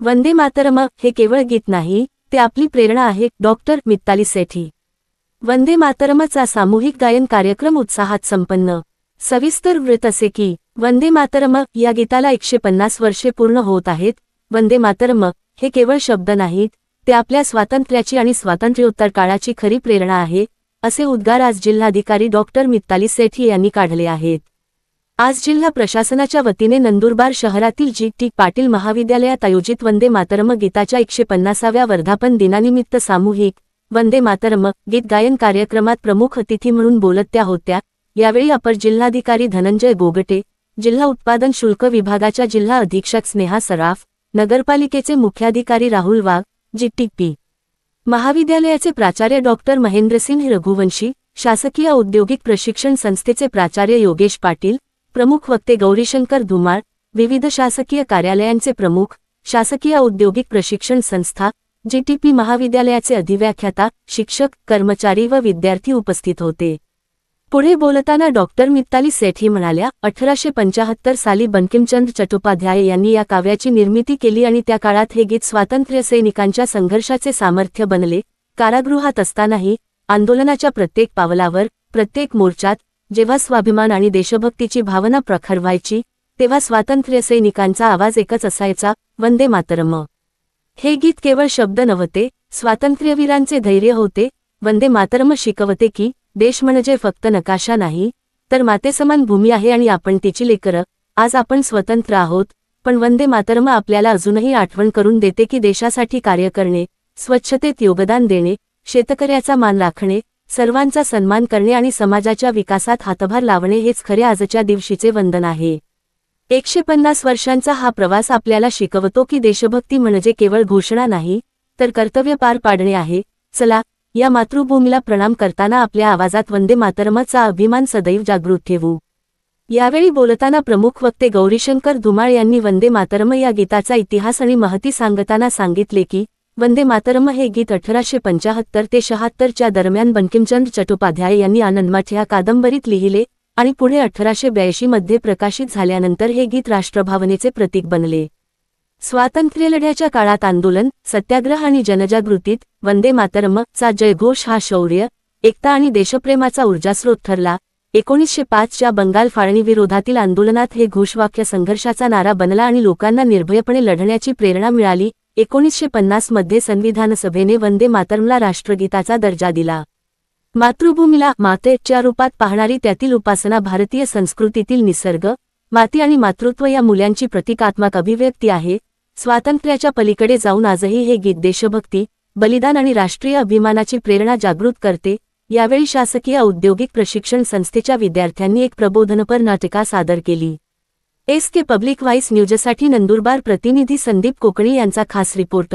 वंदे मातरम हे केवळ गीत नाही ते आपली प्रेरणा आहे डॉक्टर मित्ताली सेठी. वंदे मातरमचा सामूहिक गायन कार्यक्रम उत्साहात संपन्न. सविस्तर वृत्त असे की वंदे मातरम या गीताला एकशे पन्नास वर्षे पूर्ण होत आहेत वंदे मातरम हे केवळ शब्द नाहीत ते आपल्या स्वातंत्र्याची आणि स्वातंत्र्योत्तर काळाची खरी प्रेरणा आहे असे उद्गार आज जिल्हाधिकारी डॉक्टर मित्ताली सेठी यांनी काढले आहेत. आज जिल्हा प्रशासनाच्या वतीने नंदुरबार शहरातील जी. टी. पाटील महाविद्यालयात आयोजित वंदे मातरम गीताच्या एकशे पन्नासाव्या वर्धापन दिनानिमित्त सामूहिक वंदे मातरम गीत गायन कार्यक्रमात प्रमुख अतिथी म्हणून बोलत त्या होत्या. यावेळी अपर जिल्हाधिकारी धनंजय गोगटे जिल्हा उत्पादन शुल्क विभागाच्या जिल्हा अधीक्षक स्नेहा सराफ नगरपालिकेचे मुख्याधिकारी राहुल वाघ जीटीपी महाविद्यालयाचे प्राचार्य डॉक्टर महेंद्रसिंह रघुवंशी शासकीय औद्योगिक प्रशिक्षण संस्थेचे प्राचार्य योगेश पाटील प्रमुख वक्ते गौरीशंकर धुमाळ विविध शासकीय कार्यालयांचे प्रमुख शासकीय औद्योगिक प्रशिक्षण संस्था जीटीपी महाविद्यालयाचे अधिव्याख्याता शिक्षक कर्मचारी व विद्यार्थी उपस्थित होते. पुढे बोलताना डॉक्टर मित्ताली सेठी म्हणाल्या अठराशे पंचाहत्तर साली बनकिमचंद चट्टोपाध्याय यांनी या काव्याची निर्मिती केली आणि त्या काळात हे गीत स्वातंत्र्य सैनिकांच्या संघर्षाचे सामर्थ्य बनले. कारागृहात असतानाही आंदोलनाच्या प्रत्येक पावलावर प्रत्येक मोर्चात जेव्हा स्वाभिमान आणि देशभक्तीची भावना प्रखर व्हायची तेव्हा स्वातंत्र्य सैनिकांचा आवाज एकच असायचा वंदे मातरम. हे गीत केवळ शब्द नव्हते स्वातंत्र्यवीरांचे धैर्य होते वंदे मातरम शिकवते की देश म्हणजे फक्त नकाशा नाही तर मातेसमान भूमी आहे आणि आपण तिची लेकरं आज आपण स्वतंत्र आहोत पण वंदे मातरम आपल्याला अजूनही आठवण करून देते की देशासाठी कार्य करणे स्वच्छतेत योगदान देणे शेतकऱ्याचा मान राखणे सर्वांचा सन्मान करणे आणि समाजाच्या विकासात हातभार लावणे हेच खरे आजच्या दिवशीचे वंदन आहे. एकशे पन्नास वर्षांचा हा प्रवास आपल्याला शिकवतो की देशभक्ती म्हणजे केवळ घोषणा नाही तर कर्तव्य पार पाडणे आहे. चला या मातृभूमीला प्रणाम करताना आपल्या आवाजात वंदे मातरमचा अभिमान सदैव जागृत ठेवू. यावेळी बोलताना प्रमुख वक्ते गौरीशंकर धुमाळ यांनी वंदे मातरम या गीताचा इतिहास आणि महती सांगताना सांगितले की वंदे मातरम हे गीत अठराशे पंचाहत्तर ते शहात्तरच्या दरम्यान बंकिमचंद चट्टोपाध्याय यांनी आनंदमठ ह्या कादंबरीत लिहिले आणि पुढे अठराशे ब्याऐंशीमध्ये प्रकाशित झाल्यानंतर हे गीत राष्ट्रभावनेचे प्रतीक बनले. स्वातंत्र्यलढ्याच्या काळात आंदोलन सत्याग्रह आणि जनजागृतीत वंदे मातरम चा जयघोष हा शौर्य एकता आणि देशप्रेमाचा ऊर्जास्रोत ठरला. एकोणीसशे पाचच्या बंगाल फाळणीविरोधातील आंदोलनात हे घोषवाक्य संघर्षाचा नारा बनला आणि लोकांना निर्भयपणे लढण्याची प्रेरणा मिळाली. एकोणीसशे पन्नासमध्ये संविधान सभेने वंदे मातरमला राष्ट्रगीताचा दर्जा दिला. मातृभूमीला मातेच्या रूपात पाहणारी त्यातील उपासना भारतीय संस्कृतीतील निसर्ग माती आणि मातृत्व या मूल्यांची प्रतिकात्मक अभिव्यक्ती आहे. स्वातंत्र्याच्या पलीकडे जाऊन आजही हे गीत देशभक्ती बलिदान आणि राष्ट्रीय अभिमानाची प्रेरणा जागृत करते यावेळी शासकीय औद्योगिक प्रशिक्षण संस्थेच्या विद्यार्थ्यांनी एक प्रबोधनपर नाटिका सादर केली. एस के पब्लिक व्हाईस न्यूजसाठी नंदुरबार प्रतिनिधी संदीप कोकणी यांचा खास रिपोर्ट.